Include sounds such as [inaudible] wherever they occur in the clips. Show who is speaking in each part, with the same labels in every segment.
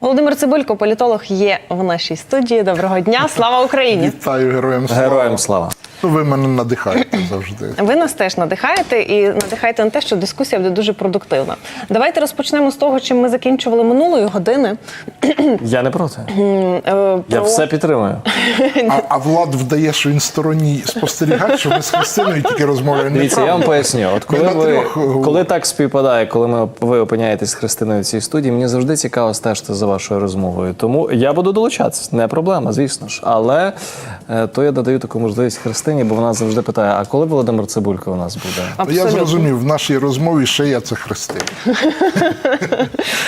Speaker 1: Володимир Цибулько, політолог, є в нашій студії. Доброго дня, слава Україні!
Speaker 2: Вітаю героям слава.
Speaker 3: Героям слава.
Speaker 2: Ну, Ви мене надихаєте завжди.
Speaker 1: Ви нас теж надихаєте і надихаєте на те, що дискусія буде дуже продуктивна. Давайте розпочнемо з того, чим ми закінчували минулої години.
Speaker 3: Я не проти.
Speaker 1: Е,
Speaker 3: Я все підтримую.
Speaker 2: А, а Влад вдає, що він сторонній спостерігач, що ми з Христиною тільки розмовляємо.
Speaker 3: Дивіться, я вам поясню. От коли ви
Speaker 2: трьох
Speaker 3: коли так співпадає, коли ми ви опиняєтесь з Христиною в цій студії, мені завжди цікаво стежити за вашою розмовою. Тому я буду долучатися, не проблема, звісно ж. Але е, то я додаю таку можливість Христині, бо вона завжди питає: а коли Володимир Цибулько у нас буде?
Speaker 2: Я зрозумів, в нашій розмові ще я це Христина. [laughs]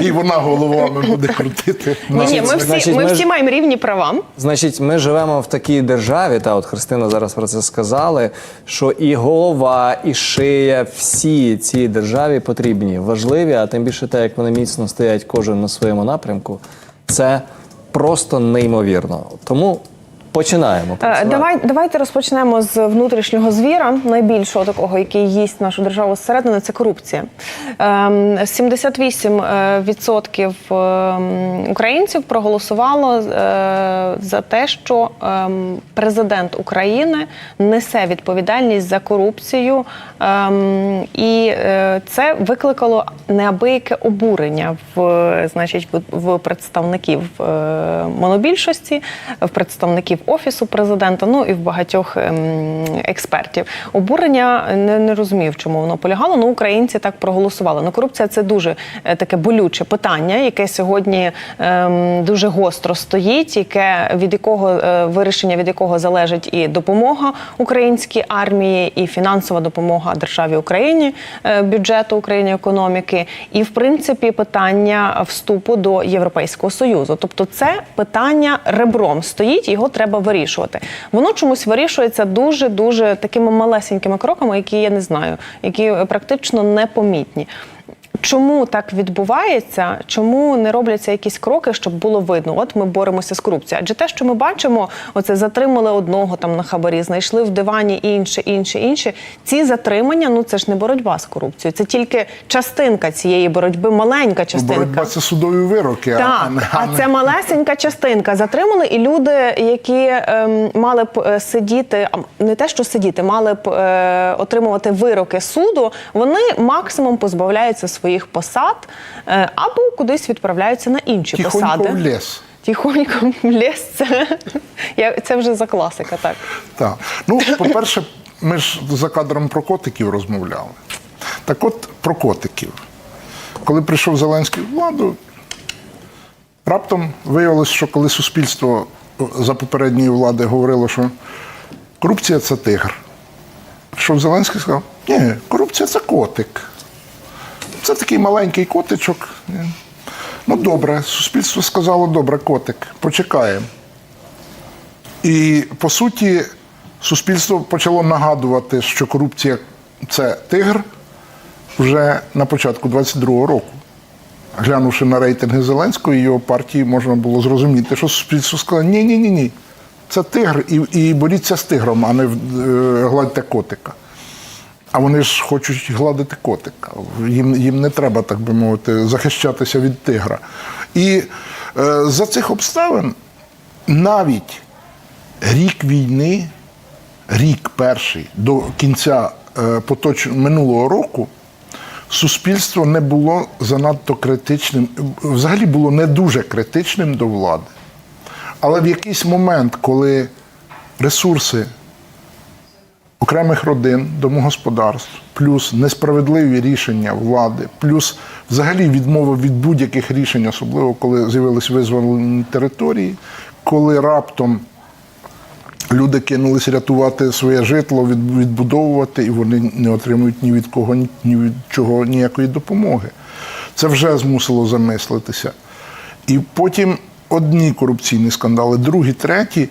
Speaker 2: І вона головами буде крутити.
Speaker 1: Ні, ні, ми всі, ми
Speaker 3: ми
Speaker 1: всі маємо рівні права.
Speaker 3: Значить, ми живемо в такій державі, та от Христина зараз про це сказали, що і голова, і шия, всі цій державі потрібні, важливі, а тим більше те, як вони міцно стоять кожен на своєму напрямку, це просто неймовірно. Тому починаємо.
Speaker 1: Е,
Speaker 3: працювати.
Speaker 1: Давай, давайте розпочнемо з внутрішнього звіра, найбільшого такого, який їсть нашу державу зсередини, це корупція. Ем, 78% ем, українців проголосувало е, за те, що ем, президент України несе відповідальність за корупцію, і е, це викликало неабияке обурення в, значить, в, представників е, монобільшості, в представників офісу президента, ну і в багатьох ем, експертів. Обурення не, не розумів, чому воно полягало. Ну, українці так проголосували. Ну, корупція це дуже е, таке болюче питання, яке сьогодні ем, дуже гостро стоїть, яке від якого е, вирішення від якого залежить і допомога українській армії, і фінансова допомога державі Україні, е, бюджету України, економіки, і в принципі питання вступу до Європейського союзу. Тобто, це питання ребром стоїть, його треба вирішувати. Воно чомусь вирішується дуже дуже такими малесенькими кроками, які я не знаю, які практично непомітні. Чому так відбувається? Чому не робляться якісь кроки, щоб було видно? От ми боремося з корупцією. Адже те, що ми бачимо, оце затримали одного там на хабарі, знайшли в дивані інше, інше, інше. Ці затримання, ну це ж не боротьба з корупцією, це тільки частинка цієї боротьби, маленька частинка.
Speaker 2: Боротьба це судові вироки,
Speaker 1: Так,
Speaker 2: а не
Speaker 1: а
Speaker 2: не-
Speaker 1: це малесенька частинка. Затримали і люди, які ем, мали б е, сидіти, а не те, що сидіти, мали б е, отримувати вироки суду. Вони максимум позбавляються своїх посад е, або кудись відправляються на інші
Speaker 2: тихонько
Speaker 1: посади.
Speaker 2: в ліс.
Speaker 1: Тихонько в ліс. Це, я, це вже за класика, так.
Speaker 2: Так. Ну, по-перше, ми ж за кадром про котиків розмовляли. Так от про котиків. Коли прийшов Зеленський в владу, раптом виявилось, що коли суспільство за попередньої влади говорило, що корупція це тигр. Що Зеленський сказав, ні, корупція це котик. Це такий маленький котичок. Ну, добре, суспільство сказало, добре, котик, почекаємо. І по суті, суспільство почало нагадувати, що корупція це тигр вже на початку 22-го року. Глянувши на рейтинги Зеленського і його партії, можна було зрозуміти, що суспільство сказало: ні, ні, ні, ні. Це тигр, і, і боріться з тигром, а не е, гладьте котика. А вони ж хочуть гладити котика. Їм, їм не треба, так би мовити, захищатися від тигра. І е, за цих обставин навіть рік війни, рік перший до кінця е, поточ... минулого року, суспільство не було занадто критичним, взагалі було не дуже критичним до влади. Але в якийсь момент, коли ресурси окремих родин, домогосподарств, плюс несправедливі рішення влади, плюс взагалі відмова від будь-яких рішень, особливо коли з'явились визволені території, коли раптом люди кинулись рятувати своє житло, відбудовувати, і вони не отримують ні від кого, ні- від чого ніякої допомоги. Це вже змусило замислитися. І потім одні корупційні скандали, другі, треті.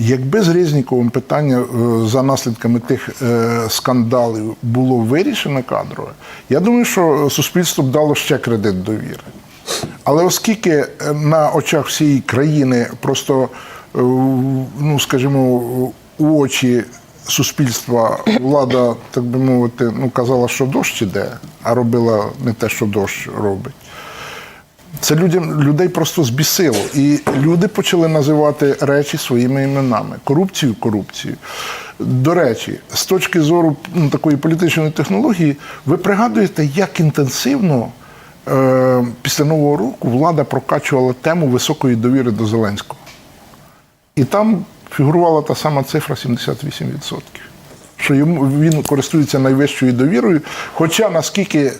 Speaker 2: Якби з Резніковим питання е, за наслідками тих е, скандалів було вирішено кадрове, я думаю, що суспільство б дало ще кредит довіри. Але оскільки е, на очах всієї країни просто, ну скажімо, у очі суспільства влада, так би мовити, ну казала, що дощ іде, а робила не те, що дощ робить. Це людям, людей просто збісило. І люди почали називати речі своїми іменами. Корупцію корупцію. До речі, з точки зору ну, такої політичної технології, ви пригадуєте, як інтенсивно е, після Нового року влада прокачувала тему високої довіри до Зеленського. І там фігурувала та сама цифра 78%. Що йому він користується найвищою довірою. Хоча наскільки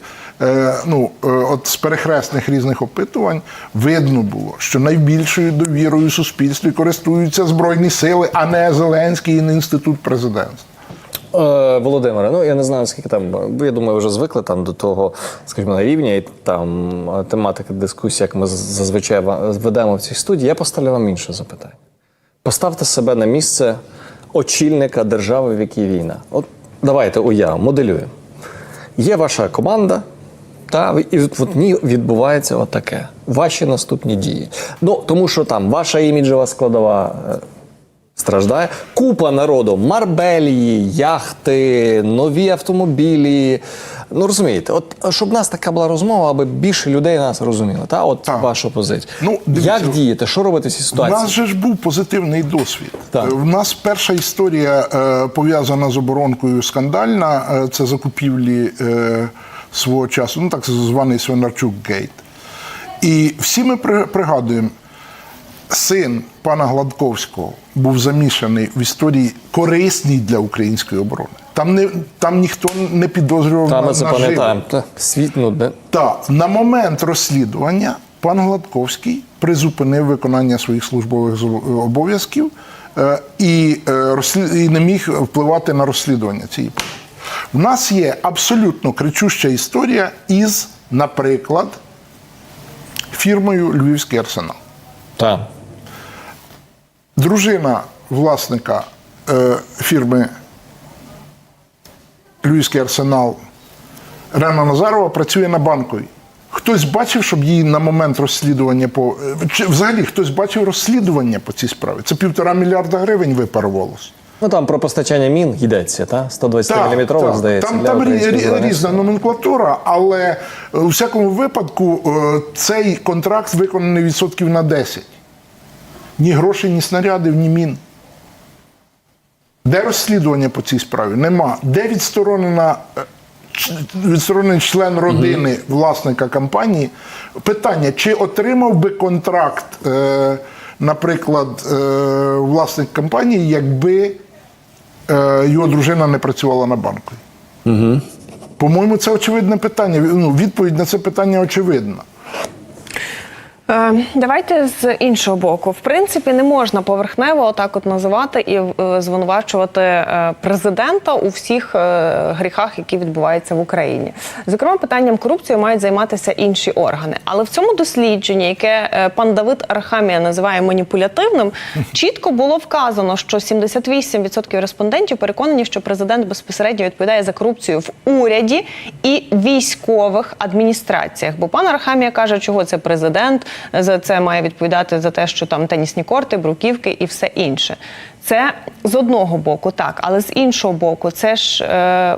Speaker 2: е, ну, е, от з перехресних різних опитувань видно було, що найбільшою довірою суспільстві користуються Збройні сили, а не Зеленський і не інститут президентства.
Speaker 3: Е, Володимире, ну я не знаю, скільки там. Я думаю, вже звикли там до того, скажімо, на рівня і там тематика дискусії, як ми зазвичай ведемо в цій студії. Я поставлю вам інше запитання. Поставте себе на місце очільника держави, в якій війна. От давайте уявимо, моделюємо. Є ваша команда, та, і в ній відбувається отаке. Ваші наступні дії. Ну, тому що там ваша іміджева складова е, страждає. Купа народу, марбелії, яхти, нові автомобілі. Ну розумієте, от щоб в нас така була розмова, аби більше людей нас розуміли. Та от
Speaker 2: Так.
Speaker 3: вашу позицію.
Speaker 2: Ну, дивіться,
Speaker 3: Як діяти? Що робити в цій
Speaker 2: У нас же ж був позитивний досвід.
Speaker 3: Так.
Speaker 2: У нас перша історія е, пов'язана з оборонкою скандальна. е, Це закупівлі е, свого часу, ну так званий Свинарчук Гейт. І всі ми при- пригадуємо, син пана Гладковського був замішаний в історії корисній для української оборони. Там не там ніхто не підозрював
Speaker 3: Та
Speaker 2: на,
Speaker 3: ми це
Speaker 2: наживо.
Speaker 3: пам'ятаємо. Та, Світ, ну, де-
Speaker 2: Та на момент розслідування пан Гладковський призупинив виконання своїх службових обов'язків е, і, е, розслід- і не міг впливати на розслідування цієї. В нас є абсолютно кричуща історія із, наприклад, фірмою Львівський арсенал.
Speaker 3: Та.
Speaker 2: Дружина власника е, фірми Львівський арсенал Рена Назарова працює на банковій. Хтось бачив, щоб її на момент розслідування по. е, Чи взагалі хтось бачив розслідування по цій справі? Це півтора мільярда гривень випарувалось.
Speaker 3: Ну там про постачання мін йдеться, та? 120
Speaker 2: Так,
Speaker 3: мм, здається.
Speaker 2: Там,
Speaker 3: для
Speaker 2: там різна номенклатура, але е, у всякому випадку е, цей контракт виконаний відсотків на 10. Ні грошей, ні снарядів, ні мін. Де розслідування по цій справі? Нема. Де відсторонена. е, Відсторонений член родини власника компанії. Питання: чи отримав би контракт, е, наприклад, е, власник компанії, якби е, його дружина не працювала на банку. Угу. По-моєму, це очевидне питання. Ну, відповідь на це питання очевидна.
Speaker 1: Е, Давайте з іншого боку. В принципі, не можна поверхнево отак от називати і е, звинувачувати е, президента у всіх гріхах, які відбуваються в Україні. Зокрема, питанням корупції мають займатися інші органи. Але в цьому дослідженні, яке пан Давид Архамія називає маніпулятивним, чітко було вказано, що 78% респондентів переконані, що президент безпосередньо відповідає за корупцію в уряді і військових адміністраціях. Бо пан Архамія каже, чого це президент за це має відповідати за те, що там тенісні корти, бруківки і все інше. Це з одного боку, так, але з іншого боку, це ж е,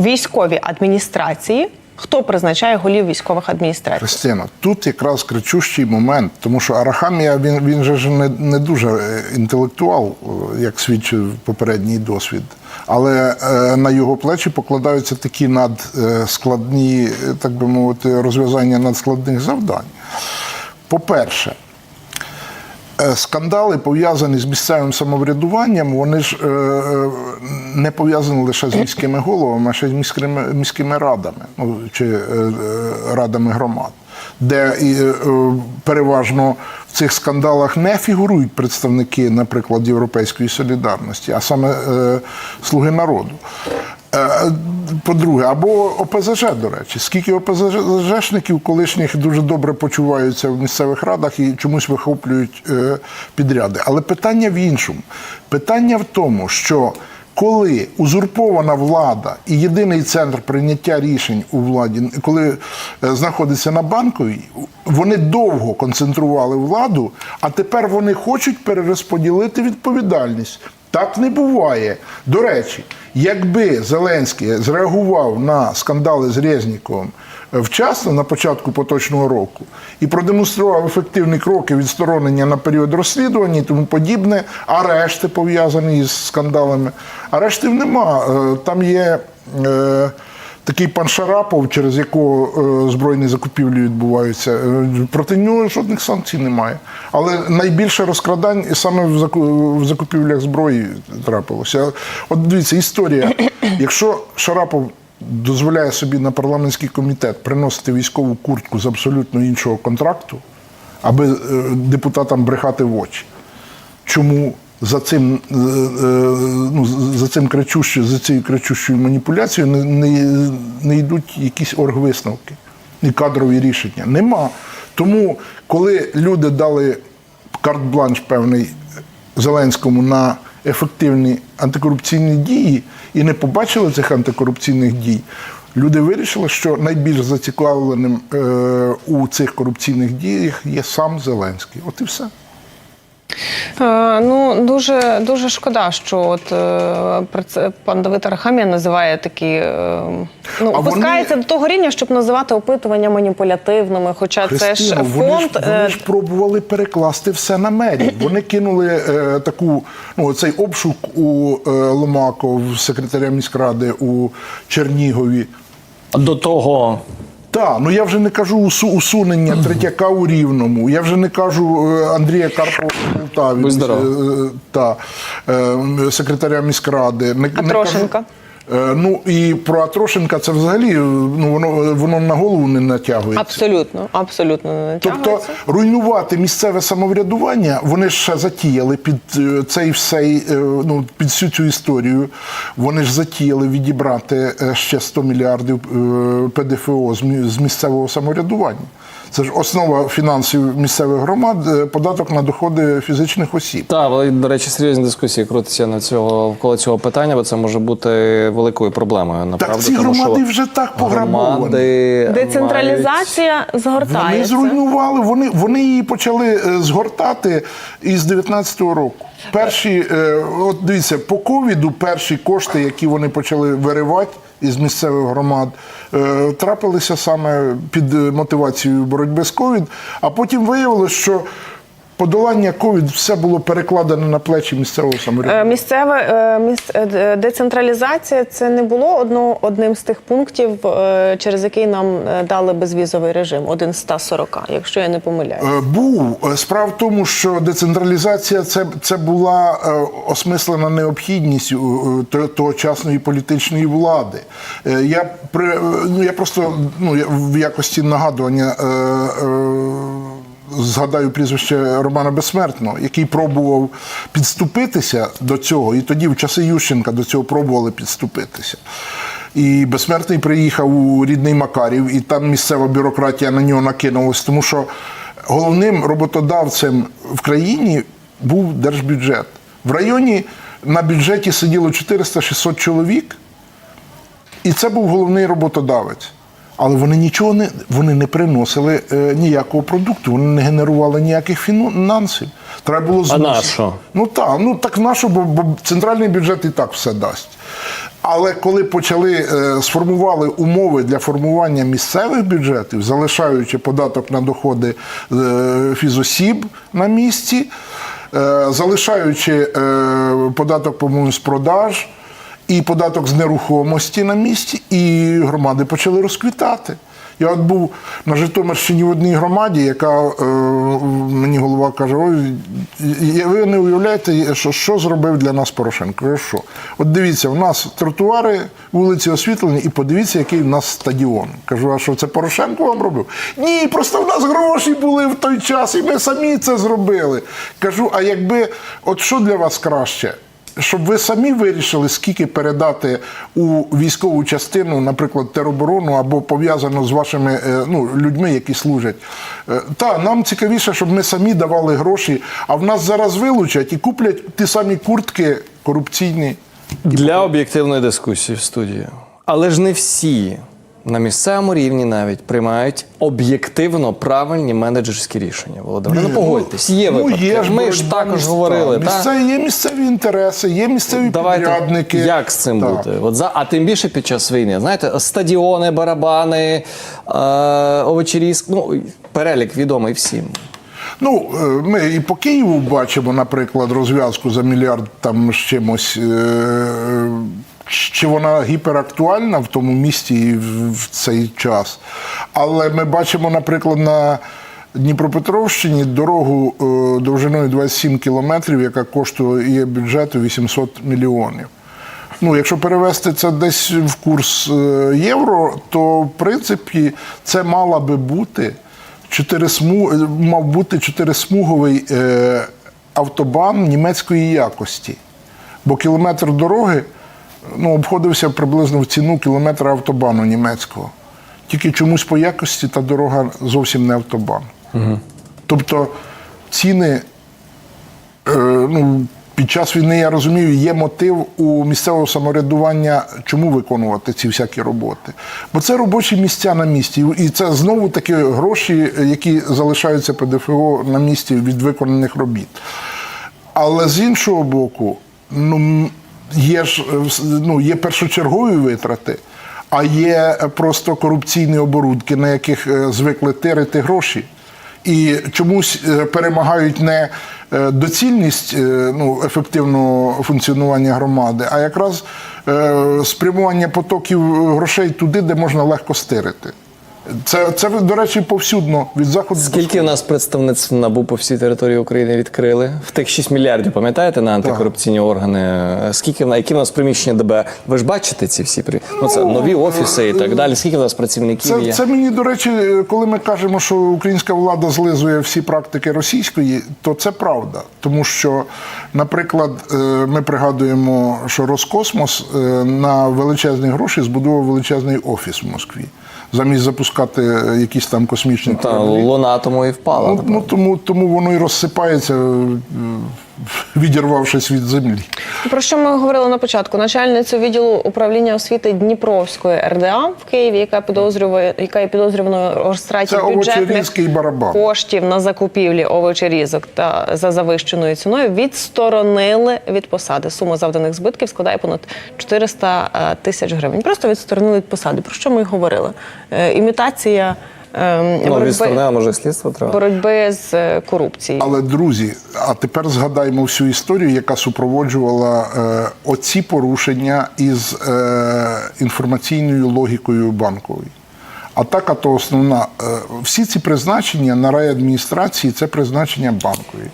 Speaker 1: військові адміністрації. Хто призначає голів військових адміністрацій?
Speaker 2: Христина, тут якраз кричущий момент, тому що Арахамія він, він же ж не, не дуже е, інтелектуал, е, як свідчив попередній досвід. Але е, на його плечі покладаються такі надскладні, е, так би мовити, розв'язання надскладних завдань. По-перше, Е, Скандали пов'язані з місцевим самоврядуванням, вони ж е, е, не пов'язані лише з міськими головами, а ще з міськими, міськими радами ну, чи радами громад, де переважно в цих скандалах не фігурують представники, наприклад, Європейської солідарності, а саме слуги народу. Е, По-друге, або ОПЗЖ, до речі, скільки ОПЗЖшників колишніх дуже добре почуваються в місцевих радах і чомусь вихоплюють е, підряди. Але питання в іншому. Питання в тому, що коли узурпована влада і єдиний центр прийняття рішень у владі, коли е, знаходиться на банковій, вони довго концентрували владу, а тепер вони хочуть перерозподілити відповідальність. Так не буває. До речі, якби Зеленський зреагував на скандали з Резніковим вчасно на початку поточного року і продемонстрував ефективні кроки відсторонення на період розслідування і тому подібне, арешти пов'язані з скандалами. Арештів нема. Е, Там є. Такий пан Шарапов, через якого е, збройні закупівлі відбуваються, е, проти нього жодних санкцій немає. Але найбільше розкрадань саме в закупівлях зброї трапилося. От дивіться, історія. [clears throat] Якщо Шарапов дозволяє собі на парламентський комітет приносити військову куртку з абсолютно іншого контракту, аби е, депутатам брехати в очі, чому за цим, е, е, ну, за цим кричущою, за цією кричущою маніпуляцією не, не, не йдуть якісь оргвисновки і кадрові рішення? Нема. Тому, коли люди дали карт-бланш певний Зеленському на ефективні антикорупційні дії і не побачили цих антикорупційних дій, люди вирішили, що найбільш зацікавленим е, у цих корупційних діях є сам Зеленський. От і все.
Speaker 1: Е, Ну дуже дуже шкода, що от е, про це пан Давид Арахамія називає такі е, ну
Speaker 2: А
Speaker 1: опускається
Speaker 2: вони-
Speaker 1: до того рівня, щоб називати опитування маніпулятивними. Хоча це ж
Speaker 2: Христино, вони,
Speaker 1: фонд.
Speaker 2: ж, вони ж пробували перекласти все на мерію. [clears throat] Вони кинули е, таку, ну, цей обшук у е, Ломаков, секретаря міськради у Чернігові.
Speaker 3: До того
Speaker 2: Так, ну я вже не кажу усу- усунення [laughs] Третяка у Рівному, я вже не кажу е, Андрія Карпова у Полтаві,
Speaker 3: здоров.
Speaker 2: е, та, е, секретаря міськради. Не, не
Speaker 1: Атрошенка.
Speaker 2: кажу- Е, Ну і про Атрошенка це взагалі е, ну, воно, воно на голову не натягується.
Speaker 1: Абсолютно, абсолютно не
Speaker 2: Тобто руйнувати місцеве самоврядування вони ж ще затіяли під е, цей всей, е, ну, під всю цю історію. Вони ж затіяли відібрати е, ще 100 мільярдів е, ПДФО з місцевого самоврядування. Це ж основа фінансів місцевих громад, е, податок на доходи фізичних осіб.
Speaker 3: Так, але, до речі, серйозні дискусії крутяться на цього навколо цього питання, бо це може бути великою проблемою. Направду,
Speaker 2: ці
Speaker 3: тому
Speaker 2: громади
Speaker 3: що
Speaker 2: вже так пограбовані.
Speaker 1: Децентралізація
Speaker 2: Вони
Speaker 1: згортається.
Speaker 2: зруйнували, вони, вони її почали е, згортати із 19-го року. Перші, е, от дивіться, по ковіду перші кошти, які вони почали виривати із місцевих громад, е, трапилися саме під мотивацією боротьби з ковід, а потім виявилось, що подолання ковід все було перекладено на плечі місцевого
Speaker 1: Е,
Speaker 2: самоврядування.
Speaker 1: Місцеве е, міс, е, децентралізація це не було одно, одним з тих пунктів, е, через який нам е, дали безвізовий режим, один з 140, якщо я не помиляюсь.
Speaker 2: Е, Був Е, справа в тому, що децентралізація це, це була е, осмислена необхідність е, тогочасної політичної влади. Е, Я при е, ну я просто ну я в якості нагадування. Згадаю прізвище Романа Безсмертного, який пробував підступитися до цього, і тоді в часи Ющенка до цього пробували підступитися. І безсмертний приїхав у рідний Макарів, і там місцева бюрократія на нього накинулась, тому що головним роботодавцем в країні був держбюджет. В районі на бюджеті сиділо 400-600 чоловік, і це був головний роботодавець. Але вони нічого не вони не приносили е, ніякого продукту, вони не генерували ніяких фінансів. Треба було
Speaker 3: А
Speaker 2: зносити.
Speaker 3: на що?
Speaker 2: Ну так, ну так на що, бо, бо центральний бюджет і так все дасть. Але коли почали е, сформували умови для формування місцевих бюджетів, залишаючи податок на доходи е, фізосіб на місці, е, залишаючи е, податок, по-моєму, з продаж і податок з нерухомості на місці, і громади почали розквітати. Я от був на Житомирщині в одній громаді, яка е, мені голова каже: ой, ви не уявляєте, що, що зробив для нас Порошенко. Що? От дивіться, у нас тротуари, вулиці освітлені, і подивіться, який в нас стадіон. Кажу, а що це Порошенко вам робив? Ні, просто в нас гроші були в той час, і ми самі це зробили. Кажу, а якби, от що для вас краще? Щоб ви самі вирішили, скільки передати у військову частину, наприклад, тероборону або пов'язано з вашими е, ну, людьми, які служать. Е, Та нам цікавіше, щоб ми самі давали гроші, а в нас зараз вилучать і куплять ті самі куртки корупційні.
Speaker 3: Для об'єктивної дискусії в студії. Але ж не всі на місцевому рівні навіть приймають об'єктивно правильні менеджерські рішення. Володимир, ну погодьтесь, є
Speaker 2: Ну,
Speaker 3: випадки.
Speaker 2: є ж
Speaker 3: Ми ж також
Speaker 2: міста.
Speaker 3: говорили. та?
Speaker 2: Є місцеві інтереси, є місцеві
Speaker 3: Давайте
Speaker 2: підрядники.
Speaker 3: як з цим
Speaker 2: Так.
Speaker 3: бути? От за а тим більше під час війни. Знаєте, стадіони, барабани, е, овочерізк, ну перелік відомий всім.
Speaker 2: Ну, е, ми і по Києву бачимо, наприклад, розв'язку за мільярд там з чимось. е, Чи вона гіперактуальна в тому місті і в цей час? Але ми бачимо, наприклад, на Дніпропетровщині дорогу е, довжиною 27 кілометрів, яка коштує бюджету 800 мільйонів. Ну, якщо перевести це десь в курс е, євро, то в принципі це мала би бути чотирисму... е, мав бути чотирисмуговий автобан німецької якості. Бо кілометр дороги ну, обходився приблизно в ціну кілометра автобану німецького. Тільки чомусь по якості та дорога зовсім не автобан. Угу. Тобто ціни Е, ну, під час війни я розумію, є мотив у місцевого самоврядування, чому виконувати ці всякі роботи. Бо це робочі місця на місці. І це знову таки гроші, які залишаються ПДФО на місці від виконаних робіт. Але з іншого боку, ну, є ж е, ну, є першочергові витрати, а є просто корупційні оборудки, на яких е, звикли тирити гроші. І чомусь е, перемагають не е, доцільність е, ну, ефективного функціонування громади, а якраз е, спрямування потоків грошей туди, де можна легко стирити. Це, це до речі, повсюдно від заходу
Speaker 3: Скільки у нас представництв НАБУ по всій території України відкрили? В тих 6 мільярдів, пам'ятаєте, на антикорупційні органи? Е, Скільки на- які в нас приміщення ДБР? Ви ж бачите ці всі при ну, це нові офіси і так далі. Скільки в нас працівників
Speaker 2: Це,
Speaker 3: є?
Speaker 2: це мені, до речі, коли ми кажемо, що українська влада злизує всі практики російської, то це правда. Тому що, наприклад, е, ми пригадуємо, що Роскосмос е, на величезні гроші збудував величезний офіс в Москві, замість запускати е, якісь там космічні
Speaker 3: Та
Speaker 2: кораблі.
Speaker 3: луна тому і впала.
Speaker 2: Ну, ну, тому, тому воно і розсипається, е, [laughs] відірвавшись від землі.
Speaker 1: Про що ми говорили на початку? Начальницю відділу управління освіти Дніпровської РДА в Києві, яка підозрює, яка є підозрюваною розтраті бюджетних
Speaker 2: барабан.
Speaker 1: коштів на закупівлі овочерізок та за завищеною ціною відсторонили від посади. Сума завданих збитків складає понад 400 е, тисяч гривень. Просто відсторонили від посади. Про що ми говорили? Е, Імітація
Speaker 3: Ну,
Speaker 1: боротьби,
Speaker 3: відсторонила, може, слідство треба.
Speaker 1: боротьби з е, корупцією.
Speaker 2: Але друзі, а тепер згадаємо всю історію, яка супроводжувала е, оці порушення із е, інформаційною логікою банкової. Атака то основна. Е, всі ці призначення на райадміністрації це призначення банкові.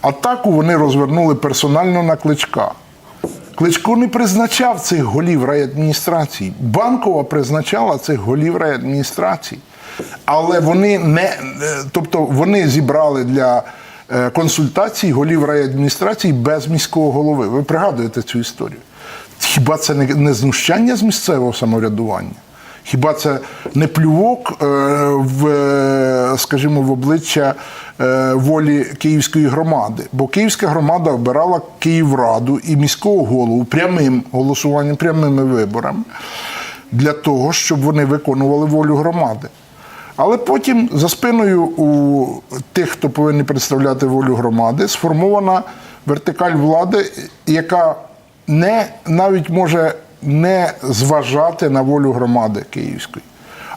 Speaker 2: Атаку вони розвернули персонально на кличка. Кличко не призначав цих голів райадміністрації. Банкова призначала цих голів райадміністрації. Але вони не, е, тобто вони зібрали для е, консультацій голів райадміністрації без міського голови. Ви пригадуєте цю історію? Хіба це не, знущання з місцевого самоврядування? Хіба це не плювок е, в, скажімо, в обличчя волі Київської громади? Бо Київська громада обирала Київраду і міського голову прямим голосуванням, прямими виборами для того, щоб вони виконували волю громади. Але потім за спиною у тих, хто повинен представляти волю громади, сформована вертикаль влади, яка не навіть може не зважати на волю громади київської.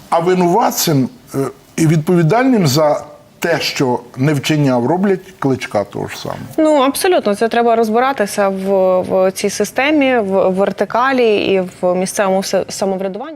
Speaker 2: А винуватцем е, і відповідальним за те, що не вчиняв, роблять кличка того ж самого.
Speaker 1: Ну абсолютно, це треба розбиратися в, в цій системі, в вертикалі і в місцевому самоврядуванні.